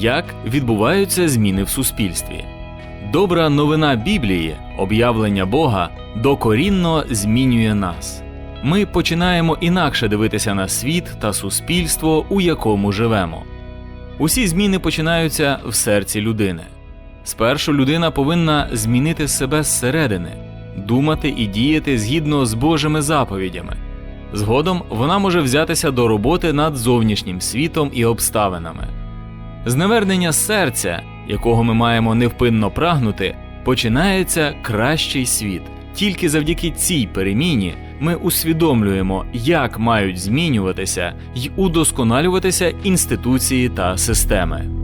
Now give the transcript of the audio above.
як відбуваються зміни в суспільстві. Добра новина Біблії, об'явлення Бога, докорінно змінює нас. Ми починаємо інакше дивитися на світ та суспільство, у якому живемо. Усі зміни починаються в серці людини. Спершу людина повинна змінити себе зсередини, думати і діяти згідно з Божими заповідями. Згодом вона може взятися до роботи над зовнішнім світом і обставинами. З навернення серця, якого ми маємо невпинно прагнути, починається кращий світ. Тільки завдяки цій переміні ми усвідомлюємо, як мають змінюватися й удосконалюватися інституції та системи.